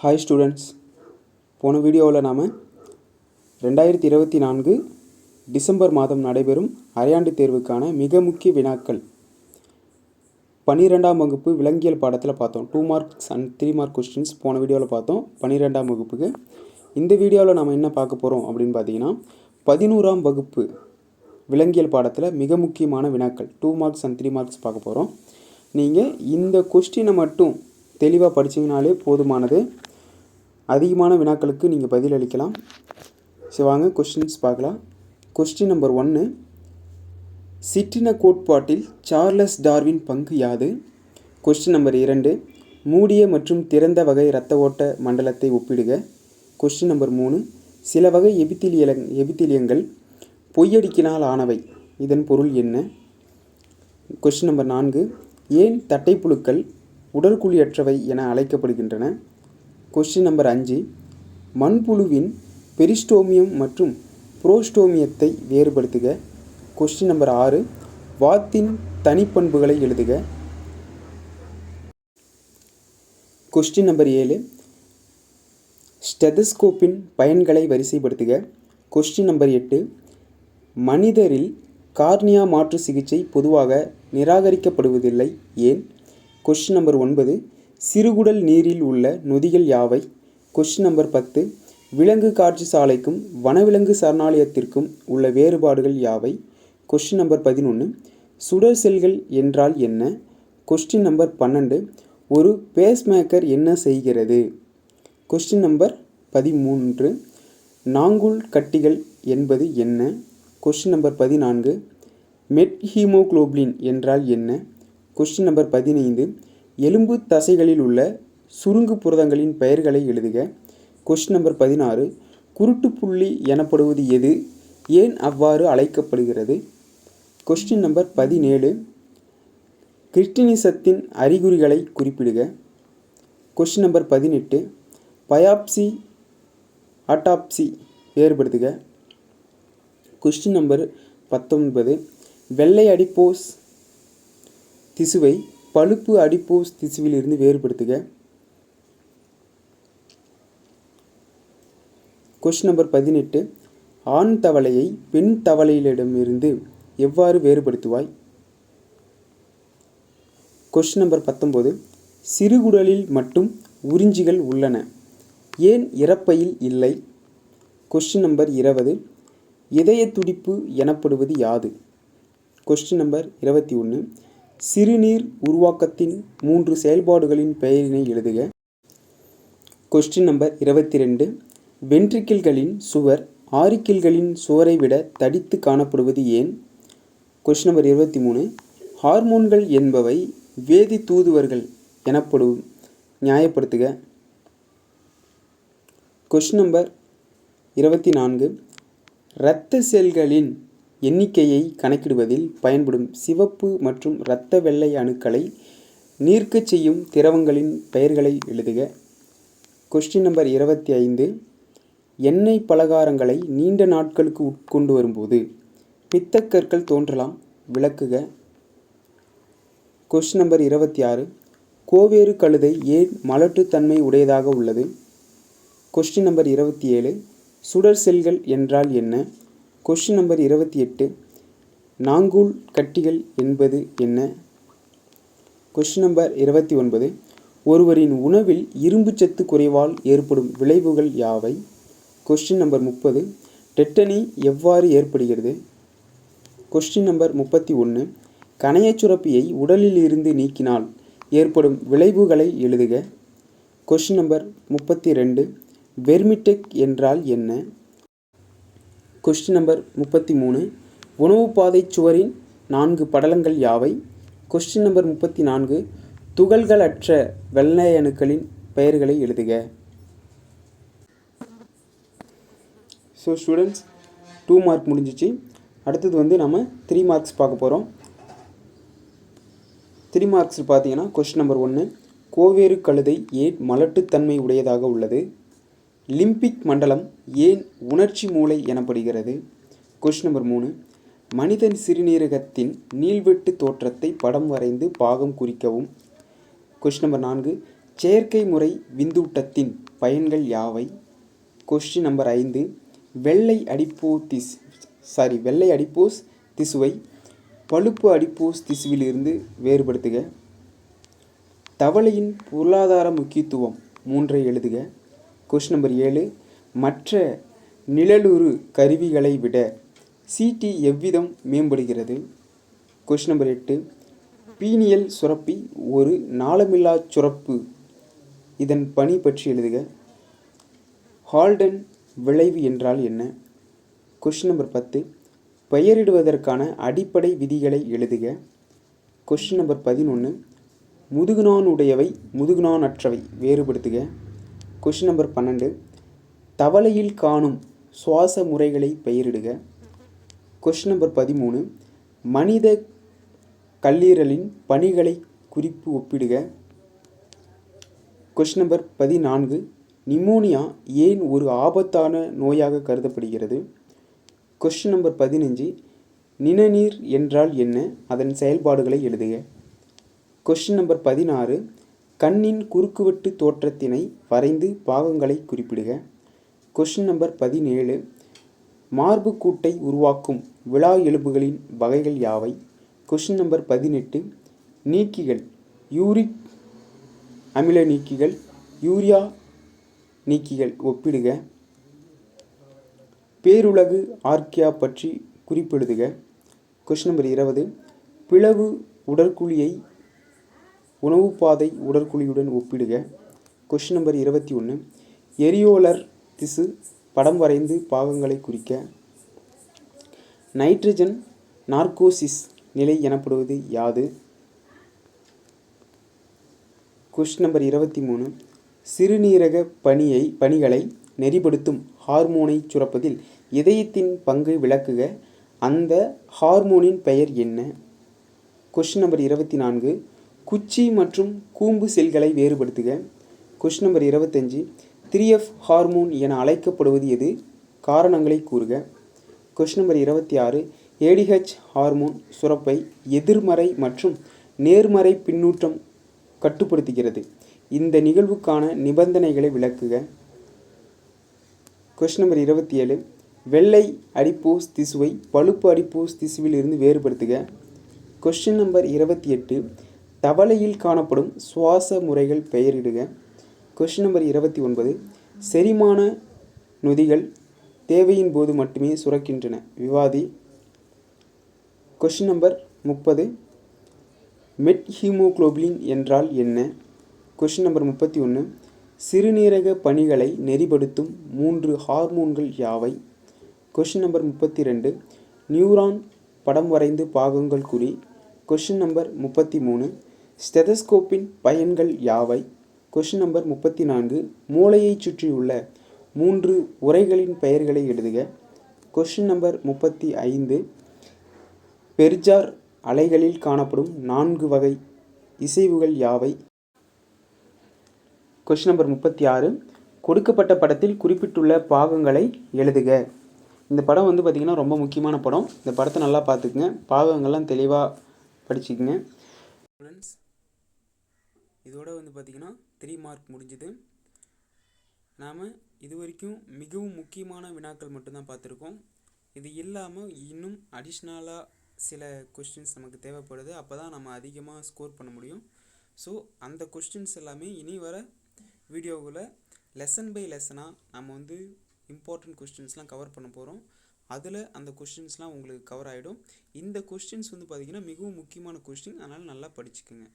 Hi students போன வீடியோவில் நாம் ரெண்டாயிரத்தி இருபத்தி நான்கு டிசம்பர் மாதம் நடைபெறும் அரையாண்டு தேர்வுக்கான மிக முக்கிய வினாக்கள். பன்னிரெண்டாம் வகுப்பு விலங்கியல் பாடத்தில் பார்த்தோம். Two marks and three mark questions போன வீடியோவில் பார்த்தோம். பன்னிரெண்டாம் வகுப்புக்கு. இந்த வீடியோவில் நம்ம என்ன பார்க்க போகிறோம் அப்படின்னு பார்த்தீங்கன்னா பதினோராம் வகுப்பு விலங்கியல் பாடத்தில் மிக முக்கியமான வினாக்கள். Two marks and three marks பார்க்க போகிறோம் நீங்கள் இந்த கொஸ்டினை மட்டும் தெளிவாக படிச்சீங்கனாலே போதுமானது. அதிகமான வினாக்களுக்கு நீங்கள் பதிலளிக்கலாம். சரி வாங்க கொஸ்டின்ஸ் பார்க்கலாம். கொஸ்டின் நம்பர் ஒன்று சிற்றின கோட்பாட்டில் சார்லஸ் டார்வின் பங்கு யாது? கொஸ்டின் நம்பர் இரண்டு மூடிய மற்றும் திறந்த வகை இரத்த ஓட்ட மண்டலத்தை ஒப்பிடுக. கொஸ்டின் நம்பர் மூணு சில வகை எபித்திலியல எபித்திலியங்கள் பொய்யடிக்கினால் ஆனவை. இதன் பொருள் என்ன? கொஸ்டின் நம்பர் நான்கு ஏன் தட்டைப்புழுக்கள் உடற்குழியற்றவை என அழைக்கப்படுகின்றன? கொஸ்டின் நம்பர் அஞ்சு. மண்புழுவின் பெரிஸ்டோமியம் மற்றும் புரோஸ்டோமியத்தை வேறுபடுத்துக. கொஸ்டின் நம்பர் ஆறு. வாத்தின் தனிப்பண்புகளை எழுதுக. கொஸ்டின் நம்பர் ஏழு. ஸ்டெதஸ்கோப்பின் பயன்களை வரிசைப்படுத்துக. கொஸ்டின் நம்பர் எட்டு. மனிதரில் கார்னியா மாற்று சிகிச்சை பொதுவாக நிராகரிக்கப்படுவதில்லை ஏன்? கொஸ்டின் நம்பர் ஒன்பது. சிறுகுடல் நீரில் உள்ள நொதிகள் யாவை? கொஷின் நம்பர் பத்து. விலங்கு காட்சி சாலைக்கும் வனவிலங்கு சரணாலயத்திற்கும் உள்ள வேறுபாடுகள் யாவை? கொஸ்டின் நம்பர் பதினொன்று சுடர் செல்கள் என்றால் என்ன? கொஸ்டின் நம்பர் பன்னெண்டு. ஒரு பேஸ்மேக்கர் என்ன செய்கிறது? கொஸ்டின் நம்பர் பதிமூன்று. நாங்குல் கட்டிகள் என்பது என்ன? கொஸ்டின் நம்பர் பதினான்கு. மெட் ஹீமோக்ளோபின் என்றால் என்ன? கொஸ்டின் நம்பர் பதினைந்து. எலும்பு தசைகளில் உள்ள சுருங்கு புரதங்களின் பெயர்களை எழுதுக. கொஷின் நம்பர் பதினாறு. குருட்டு புள்ளி எனப்படுவது எது? ஏன் அவ்வாறு அழைக்கப்படுகிறது? கொஸ்டின் நம்பர் பதினேழு. கிறிஸ்டினிசத்தின் அறிகுறிகளை குறிப்பிடுக. கொஸ்டின் நம்பர் பதினெட்டு. பயாப்சி ஆட்டாப்சி வேறுபடுத்துக. கொஸ்டின் நம்பர் பத்தொன்பது. வெள்ளை அடிப்போஸ் திசுவை பழுப்பு அடிப்போஸ் திசுவிலிருந்து வேறுபடுத்துக. கொஷின் நம்பர் பதினெட்டு. ஆண் தவளையை பெண் தவளையிடமிருந்து எவ்வாறு வேறுபடுத்துவாய்? கொஷின் நம்பர் பத்தொம்போது சிறுகுடலில் மட்டும் உறிஞ்சிகள் உள்ளன. ஏன் இறப்பையில் இல்லை? கொஸ்டின் நம்பர் இருபது. இதய துடிப்பு எனப்படுவது யாது? கொஸ்டின் நம்பர் இருபத்தி ஒன்று சிறுநீர் உருவாக்கத்தின் மூன்று செயல்பாடுகளின் பெயரினை எழுதுக. கொஸ்டின் நம்பர் இருபத்தி ரெண்டு வென்ட்ரிக்கிள்களின் சுவர் ஆரிக்கிள்களின் சுவரை விட தடித்து காணப்படுவது ஏன்? கொஸ்டின் நம்பர் இருபத்தி மூணு ஹார்மோன்கள் என்பவை வேதி தூதுவர்கள் எனப்படும் நியாயப்படுத்துக. கொஸ்டின் நம்பர் இருபத்தி நான்கு இரத்த செல்களின் எண்ணிக்கையை கணக்கிடுவதில் பயன்படும் சிவப்பு மற்றும் இரத்த வெள்ளை அணுக்களை நீர்க்கச் செய்யும் திரவங்களின் பெயர்களை எழுதுக. கொஸ்டின் நம்பர் இருபத்தி ஐந்து எண்ணெய் பலகாரங்களை நீண்ட நாட்களுக்கு உட்கொண்டு வரும்போது பித்தக்கற்கள் தோன்றலாம். விளக்குக. கொஸ்டின் நம்பர் இருபத்தி ஆறு கோவேறு கழுதை ஏன் மலட்டுத்தன்மை உடையதாக உள்ளது? கொஸ்டின் நம்பர் இருபத்தி ஏழு சுடர் செல்கள் என்றால் என்ன? கொஷின் நம்பர் இருபத்தி எட்டு. நாங்கூல் கட்டிகள் என்பது என்ன? கொஷின் நம்பர் இருபத்தி ஒன்பது. ஒருவரின் உணவில் இரும்புச்சத்து குறைவால் ஏற்படும் விளைவுகள் யாவை? கொஷின் நம்பர் முப்பது. டெட்டனி எவ்வாறு ஏற்படுகிறது? கொஸ்டின் நம்பர் முப்பத்தி ஒன்று. கணையச்சுரப்பியை உடலில் இருந்து நீக்கினால் ஏற்படும் விளைவுகளை எழுதுக. கொஸ்டின் நம்பர் முப்பத்தி ரெண்டு. வெர்மிடெக் என்றால் என்ன? கொஸ்டின் நம்பர் முப்பத்தி மூணு. உணவு பாதை சுவரின் நான்கு படலங்கள் யாவை? கொஸ்டின் நம்பர் முப்பத்தி நான்கு. துகள்களற்ற வெள்ளையணுக்களின் பெயர்களை எழுதுக. ஸோ ஸ்டூடெண்ட்ஸ் டூ மார்க் முடிஞ்சிச்சு. அடுத்தது வந்து நம்ம த்ரீ மார்க்ஸ் பார்க்க போகிறோம் த்ரீ மார்க்ஸ் பார்த்தீங்கன்னா கொஸ்டின் நம்பர் ஒன்று கோவேறு கழுதை ஏன் மலட்டுத்தன்மை உடையதாக உள்ளது? லிம்பிக் மண்டலம் ஏன் உணர்ச்சி மூளை எனப்படுகிறது? கொஸ்டின் நம்பர் மூணு. மனிதன் சிறுநீரகத்தின் நீள்வெட்டு தோற்றத்தை படம் வரைந்து பாகம் குறிக்கவும். கொஸ்டின் நம்பர் நான்கு. செயற்கை முறை விந்தூட்டத்தின் பயன்கள் யாவை? கொஸ்டின் நம்பர் ஐந்து. வெள்ளை அடிப்போ திஸ் சாரி வெள்ளை அடிப்போஸ் திசுவை பழுப்பு அடிப்போஸ் திசுவிலிருந்து வேறுபடுத்துக. தவளையின் பொருளாதார முக்கியத்துவம் மூன்றை எழுதுக. கொஸ்டின் நம்பர் ஏழு. மற்ற நிழலுறு கருவிகளை விட சிடி எவ்விதம் மேம்படுகிறது? கொஸ்டின் நம்பர் எட்டு. பீனியல் சுரப்பி ஒரு நாளமில்லா சுரப்பு. இதன் பணி பற்றி எழுதுக. ஹால்டன் விளைவு என்றால் என்ன? கொஸ்டின் நம்பர் பத்து. பெயரிடுவதற்கான அடிப்படை விதிகளை எழுதுக. கொஸ்டின் நம்பர் பதினொன்று முதுகுநானுடையவை முதுகுநானற்றவை வேறுபடுத்துக. கொஷின் நம்பர் பன்னெண்டு. தவளையில் காணும் சுவாச முறைகளை பெயரிடுக. கொஷின் நம்பர் பதிமூணு. மனித கல்லீரலின் பணிகளை குறிப்பு ஒப்பிடுக. கொஷின் நம்பர் பதினான்கு. நிமோனியா ஏன் ஒரு ஆபத்தான நோயாக கருதப்படுகிறது? கொஷின் நம்பர் பதினஞ்சு. நிணநீர் என்றால் என்ன? அதன் செயல்பாடுகளை எழுதுக. கொஷின் நம்பர் பதினாறு. கண்ணின் குறுக்குவெட்டு தோற்றத்தினை வரைந்து பாகங்களை குறிப்பிடுக. கொஷின் நம்பர் பதினேழு. மார்புக்கூட்டை உருவாக்கும் விழா எலும்புகளின் வகைகள் யாவை? கொஷின் நம்பர் பதினெட்டு. நீக்கிகள். யூரிக் அமில நீக்கிகள். யூரியா நீக்கிகள். ஒப்பிடுக. பேருலகு ஆர்கியா பற்றி குறிப்பிடுதுக கொஷின் நம்பர் இருபது. பிளவு உடற்குழியை உணவுப்பாதை உடற்குழியுடன் ஒப்பிடுக. கொஷின் நம்பர் இருபத்தி ஒன்று எரியோலர் திசு படம் வரைந்து பாகங்களை குறிக்க. நைட்ரஜன் நார்கோசிஸ் நிலை எனப்படுவது யாது? கொஷின் நம்பர் இருபத்தி மூணு. சிறுநீரக பணியை பணிகளை நெறிப்படுத்தும் ஹார்மோனை சுரப்பதில் இதயத்தின் பங்கு விளக்குக. அந்த ஹார்மோனின் பெயர் என்ன? கொஷின் நம்பர் இருபத்தி நான்கு. குச்சி மற்றும் கூம்பு செல்களை வேறுபடுத்துக. கொஷ் நம்பர் இருபத்தஞ்சி. த்ரீ எஃப் ஹார்மோன் என அழைக்கப்படுவது எது? காரணங்களை கூறுக. கொஷின் நம்பர் இருபத்தி ஆறு. ஏடிஹெச் ஹார்மோன் சுரப்பை எதிர்மறை மற்றும் நேர்மறை பின்னூட்டம் கட்டுப்படுத்துகிறது. இந்த நிகழ்வுக்கான நிபந்தனைகளை விளக்குக. கொஷின் நம்பர் இருபத்தி ஏழு. வெள்ளை அடிப்போஸ் திசுவை பழுப்பு அடிப்போஸ் திசுவில் இருந்து வேறுபடுத்துக. கொஷின் நம்பர் இருபத்தி எட்டு. தவளையில் காணப்படும் சுவாச முறைகள் பெயரிடுக. கொஷின் நம்பர் இருபத்தி ஒன்பது. செரிமான நொதிகள் தேவையின் போது மட்டுமே சுரக்கின்றன. விவாதி. கொஷின் நம்பர் முப்பது. மெட்ஹீமோக்ளோபின் என்றால் என்ன? கொஷின் நம்பர் முப்பத்தி ஒன்று. சிறுநீரக பணிகளை நெறிப்படுத்தும் மூன்று ஹார்மோன்கள் யாவை? கொஷின் நம்பர் முப்பத்தி ரெண்டு நியூரான் படம் வரைந்து பாகங்கள் குறி. கொஷின் நம்பர் முப்பத்தி மூணு. ஸ்டெதஸ்கோப்பின் பயன்கள் யாவை? கொஷின் நம்பர் முப்பத்தி நான்கு மூளையைச் சுற்றியுள்ள மூன்று உரைகளின் பெயர்களை எழுதுக. கொஷின் நம்பர் முப்பத்தி ஐந்து பெர்ஜார் அலைகளில் காணப்படும் நான்கு வகை இசைவுகள் யாவை? கொஷின் நம்பர் முப்பத்தி ஆறு கொடுக்கப்பட்ட படத்தில் குறிப்பிட்டுள்ள பாகங்களை எழுதுக. இந்த படம் வந்து பார்த்திங்கன்னா ரொம்ப முக்கியமான படம். இந்த படத்தை நல்லா பார்த்துக்குங்க. பாகங்கள்லாம் தெளிவாக படிச்சுக்குங்க. இதோட வந்து பார்த்திங்கன்னா த்ரீ மார்க் முடிஞ்சுது. நாம் இது வரைக்கும் மிகவும் முக்கியமான வினாக்கள் மட்டும்தான் பார்த்துருக்கோம். இது இல்லாமல் இன்னும் அடிஷ்னலாக சில கொஸ்டின்ஸ் நமக்கு தேவைப்படுது. அப்போ தான் நம்ம அதிகமாக ஸ்கோர் பண்ண முடியும். ஸோ அந்த கொஸ்டின்ஸ் எல்லாமே இனி வர வீடியோவில் லெசன் பை லெசனாக நம்ம வந்து இம்பார்ட்டண்ட் கொஸ்டின்ஸ்லாம் கவர் பண்ண போகிறோம் அதில் அந்த கொஸ்டின்ஸ்லாம் உங்களுக்கு கவர் ஆகிடும் இந்த கொஸ்டின்ஸ் வந்து பார்த்திங்கன்னா மிகவும் முக்கியமான கொஸ்டின் அதனால் நல்லா படிச்சுக்குங்க.